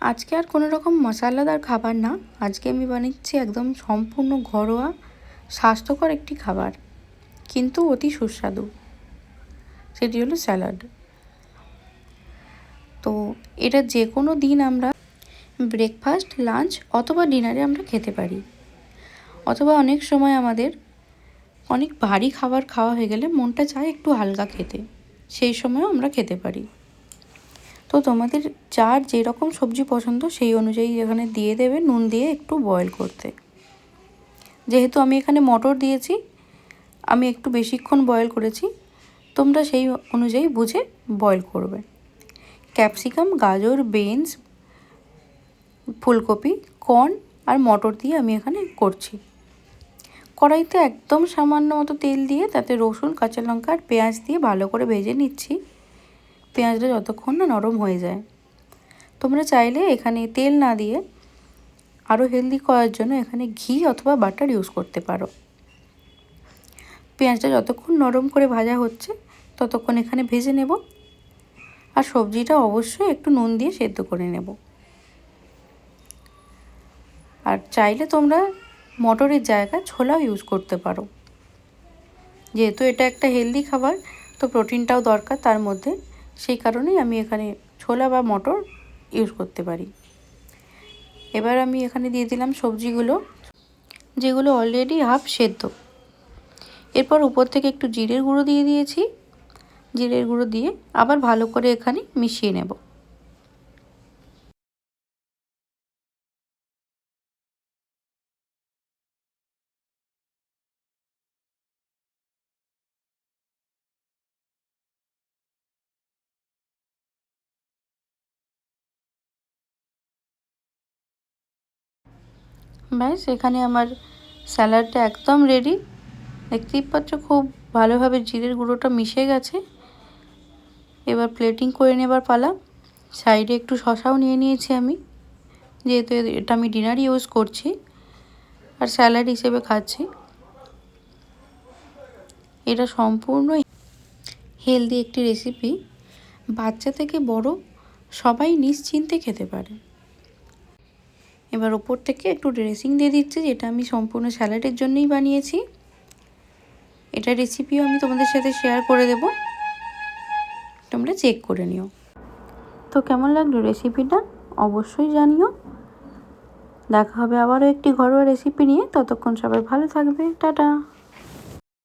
আজকে আর কোনো রকম মশলাদার খাবার না। আজকে আমি বানাচ্ছি একদম সম্পূর্ণ ঘরোয়া, স্বাস্থ্যকর একটি খাবার, কিন্তু অতি সুস্বাদু। সেটি হলো স্যালাড। তো এটা যে কোনো দিন আমরা ব্রেকফাস্ট, লাঞ্চ অথবা ডিনারে আমরা খেতে পারি। অথবা অনেক সময় আমাদের অনেক ভারী খাবার খাওয়া হয়ে গেলে মনটা চায় একটু হালকা খেতে। সেই সময়ও আমরা খেতে পারি। তো তোমাদের যার যেরকম সবজি পছন্দ সেই অনুযায়ী এখানে দিয়ে দেবে, নুন দিয়ে একটু বয়েল করতে। যেহেতু আমি এখানে মটর দিয়েছি, আমি একটু বেশিক্ষণ বয়েল করেছি, তোমরা সেই অনুযায়ী বুঝে বয়েল করবে। ক্যাপসিকাম গাজর বিনস ফুলকপি কর্ন আর মটর দিয়ে আমি এখানে করছি। কড়াইতে একদম সামান্য মতো তেল দিয়ে তাতে রসুন, কাঁচা লঙ্কা আর পেঁয়াজ দিয়ে ভালো করে ভেজে নিচ্ছি। পেঁয়াজটা যতক্ষণ না নরম হয়ে যায়। তোমরা চাইলে এখানে তেল না দিয়ে আরও হেলদি করার জন্য এখানে ঘি অথবা বাটার ইউজ করতে পারো। পেঁয়াজটা যতক্ষণ নরম করে ভাজা হচ্ছে, ততক্ষণ এখানে ভেজে নেব। আর সবজিটা অবশ্যই একটু নুন দিয়ে সেদ্ধ করে নেব। আর চাইলে তোমরা মটরের জায়গায় ছোলাও ইউজ করতে পারো। যেহেতু এটা একটা হেলদি খাবার, তো প্রোটিনটাও দরকার, তার মধ্যে সেই কারণেই আমি এখানে ছোলা বা মটর ইউজ করতে পারি। এবার আমি এখানে দিয়ে দিলাম সবজিগুলো, যেগুলো অলরেডি হাফ সেদ্ধ। এরপর উপর থেকে একটু জিরের গুঁড়ো দিয়ে দিয়েছি। জিরের গুঁড়ো দিয়ে আবার ভালো করে এখানে মিশিয়ে নেব। ব্যাস এখানে আমার স্যালাডটা একদম রেডি দেখতেই পাচ্ছ খুব ভালোভাবে জিরের গুঁড়োটা মিশে গেছে। এবার প্লেটিং করে নেবার পালা। সাইডে একটু শশাও নিয়ে নিয়েছি আমি, যেহেতু এটা আমি ডিনার ইউজ করছি আর স্যালাড হিসেবে খাচ্ছি। এটা সম্পূর্ণ হেলদি একটি রেসিপি বাচ্চা থেকে বড় সবাই নিশ্চিন্তে খেতে পারে। এবার ওপর থেকে একটু ড্রেসিং দিয়ে দিচ্ছি, যেটা আমি সম্পূর্ণ স্যালাডের জন্যই বানিয়েছি। এটা রেসিপিও আমি তোমাদের সাথে শেয়ার করে দেব। তোমরা চেক করে নিও। তো কেমন লাগল রেসিপিটা অবশ্যই জানিও। দেখা হবে আবারও একটি ঘরোয়া রেসিপি নিয়ে। ততক্ষণ সবাই ভালো থাকবে। টাটা!